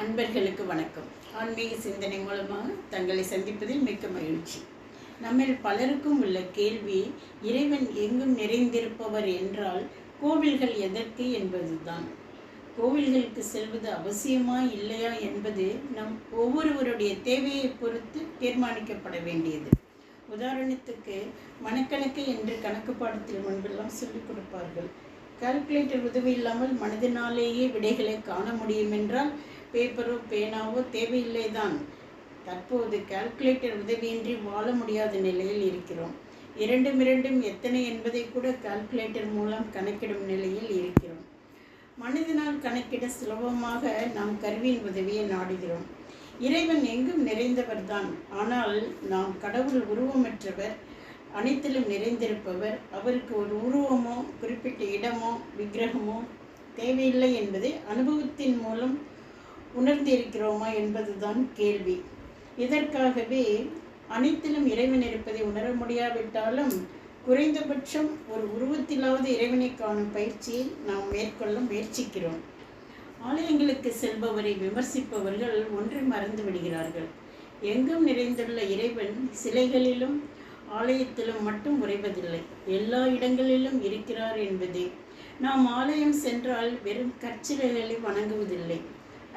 அன்பர்களுக்கு வணக்கம். ஆன்மீக சிந்தனை மூலமாக தங்களை சந்திப்பதில் மிக்க மகிழ்ச்சி. நம்மில் பலருக்கும் உள்ள கேள்வி இறைவன் எங்கும் நிறைந்திருப்பவர் என்றால் கோவில்கள் எதற்கு என்பதுதான். கோவில்களுக்கு செல்வது அவசியமா இல்லையா என்பது நம் ஒவ்வொருவருடைய தேவையை பொறுத்து தீர்மானிக்கப்பட வேண்டியது. உதாரணத்துக்கு மனக்கணக்கு என்று கணக்கு பாடத்தில் முன்பெல்லாம் சொல்லிக் கொடுப்பார்கள். கால்குலேட்டர் உதவி இல்லாமல் மனதினாலேயே விடைகளை காண முடியும் என்றால் பேப்பரோ பேனாவோ தேவையில்லை தான் தற்போது கால்குலேட்டர் உதவியின்றி வாழ முடியாத நிலையில் இருக்கிறோம். இரண்டும் இரண்டும் எத்தனை என்பதை கூட கால்குலேட்டர் மூலம் கணக்கிடும் நிலையில் இருக்கிறோம். மனிதனால் கணக்கிட சுலபமாக நாம் கருவியின் உதவியை நாடுகிறோம். இறைவன் எங்கும் நிறைந்தவர்தான். ஆனால் நாம் கடவுள் உருவமற்றவர் அனைத்திலும் நிறைந்திருப்பவர் அவருக்கு ஒரு உருவமோ குறிப்பிட்ட இடமோ விக்கிரகமோ தேவையில்லை என்பதை அனுபவத்தின் மூலம் உணர்ந்திருக்கிறோமா என்பதுதான் கேள்வி. இதற்காகவே அனைத்திலும் இறைவன் இருப்பதை உணர முடியாவிட்டாலும் குறைந்தபட்சம் ஒரு உருவத்திலாவது இறைவனை காணும் பயிற்சியை நாம் மேற்கொள்ள முயற்சிக்கிறோம். ஆலயங்களுக்கு செல்பவரை விமர்சிப்பவர்கள் ஒன்றை மறந்து விடுகிறார்கள். எங்கும் நிறைந்துள்ள இறைவன் சிலைகளிலும் ஆலயத்திலும் மட்டும் உறைவதில்லை. எல்லா இடங்களிலும் இருக்கிறார் என்பதே. நாம் ஆலயம் சென்றால் வெறும் கற்சிலைகளை வணங்குவதில்லை.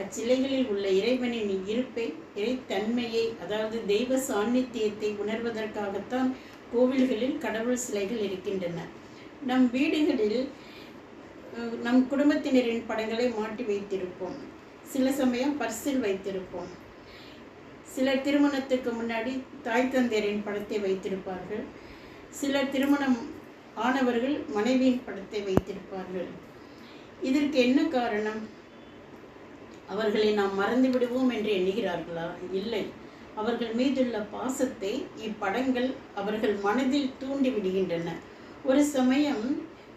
அச்சிலைகளில் உள்ள இறைவனின் இருப்பை இறைத்தன்மையை அதாவது தெய்வ சாநித்தியத்தை உணர்வதற்காகத்தான் கோவில்களில் கடவுள் சிலைகள் இருக்கின்றன. நம் வீடுகளில் நம் குடும்பத்தினரின் படங்களை மாட்டி வைத்திருப்போம். சில சமயம் பர்சில் வைத்திருப்போம். சிலர் திருமணத்துக்கு முன்னாடி தாய் தந்தையரின் படத்தை வைத்திருப்பார்கள். சிலர் திருமணம் ஆனவர்கள் மனைவியின் படத்தை வைத்திருப்பார்கள். இதற்கு என்ன காரணம்? அவர்களை நாம் மறந்து விடுவோம் என்று எண்ணுகிறார்களா? இல்லை. அவர்கள் மீதுள்ள பாசத்தை இப்படங்கள் அவர்கள் மனதில் தூண்டி விடுகின்றன. ஒரு சமயம்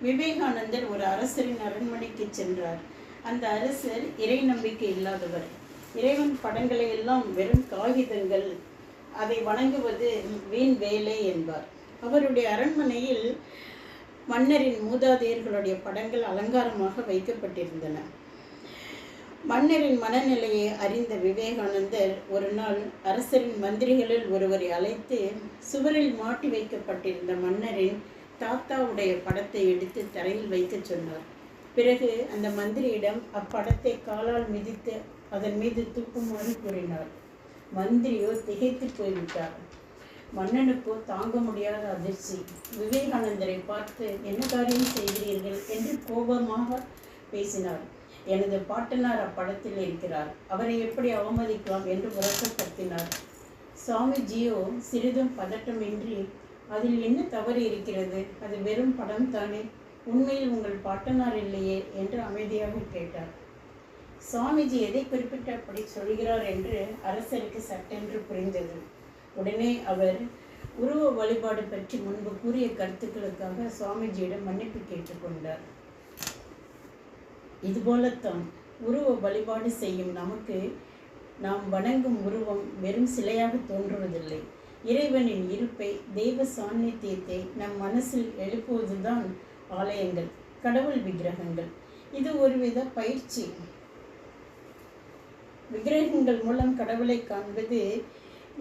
விவேகானந்தர் ஒரு அரசரின் அரண்மனைக்கு சென்றார். அந்த அரசர் இறை நம்பிக்கை இல்லாதவர். இறைவன் படங்களை எல்லாம் வெறும் காகிதங்கள். அதை வணங்குவது வீண் வேலை என்பார். அவருடைய அரண்மனையில் மன்னரின் மூதாதையர்களுடைய படங்கள் அலங்காரமாக வைக்கப்பட்டிருந்தன. மன்னரின் மனநிலையை அறிந்த விவேகானந்தர் ஒரு நாள் அரசரின் மந்திரிகளில் ஒருவரை அழைத்து சுவரில் மாட்டி வைக்கப்பட்டிருந்த மன்னரின் தாத்தாவுடைய படத்தை எடுத்து தரையில் வைக்கச் சொன்னார். பிறகு அந்த மந்திரியிடம் அப்படத்தை காலால் மிதித்து அதன் மீது தூக்குமாறு கூறினார். மந்திரியோ திகைத்து போய்விட்டார். மன்னனுக்கோ தாங்க முடியாத அதிர்ச்சி. விவேகானந்தரை பார்த்து என்ன காரியம் செய்கிறீர்கள்? என்று கோபமாக பேசினார். எனது பாட்டனார் அப்படத்தில் இருக்கிறார். அவரை எப்படி அவமதிக்கலாம் என்று உரக்க கத்தினார் சுவாமிஜியோ சிறிதும் பதட்டமின்றி அதில் என்ன தவறு இருக்கிறது? அது வெறும் படம் தானே. உண்மையில் உங்கள் பாட்டனார் இல்லையே என்று அமைதியாக கேட்டார். சுவாமிஜி எதை குறிப்பிட்டு அப்படி சொல்கிறார் என்று அரசருக்கு சட்டென்று புரிந்தது. உடனே அவர் உருவ வழிபாடு பற்றி முன்பு கூறிய கருத்துக்களுக்காக சுவாமிஜியிடம் மன்னிப்பு கேட்டுக்கொண்டார் இதுபோலத்தான் உருவ வழிபாடு செய்யும் நமக்கு நாம் வணங்கும் உருவம் வெறும் சிலையாக தோன்றுவதில்லை. இறைவனின் இருப்பை தெய்வ சாநித்தியத்தை நம் மனசில் எழுப்புவதுதான் ஆலயங்கள் கடவுள் விக்கிரகங்கள். இது ஒருவித பயிற்சி. விக்கிரகங்கள் மூலம் கடவுளை காண்பது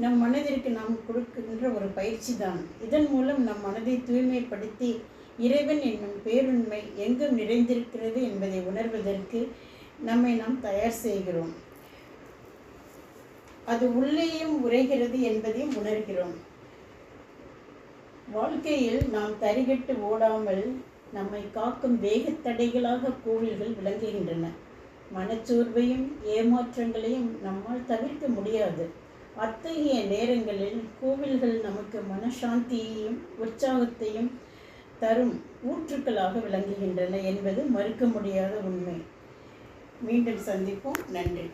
நம் மனதிற்கு நாம் கொடுக்கின்ற ஒரு பயிற்சி தான் இதன் மூலம் நம் மனதை தூய்மைப்படுத்தி இறைவன் என்னும் பேருண்மை எங்கும் நிறைந்திருக்கிறது என்பதை உணர்வதற்கு நம்மை நாம் தயார் செய்கிறோம். அது உள்ளேயும் உரைகிறது என்பதையும் உணர்கிறோம். வாழ்க்கையில் நாம் தரிகட்டு ஓடாமல் நம்மை காக்கும் வேகத்தடைகளாக கோவில்கள் விளங்குகின்றன. மனச்சோர்வையும் ஏமாற்றங்களையும் நம்மால் தவிர்க்க முடியாது. அத்தகைய நேரங்களில் கோவில்கள் நமக்கு மனசாந்தியையும் உற்சாகத்தையும் தரும் ஊற்றுக்களாக விளங்குகின்றன என்பது மறுக்க முடியாத உண்மை. மீண்டும் சந்திப்போம். நன்றி.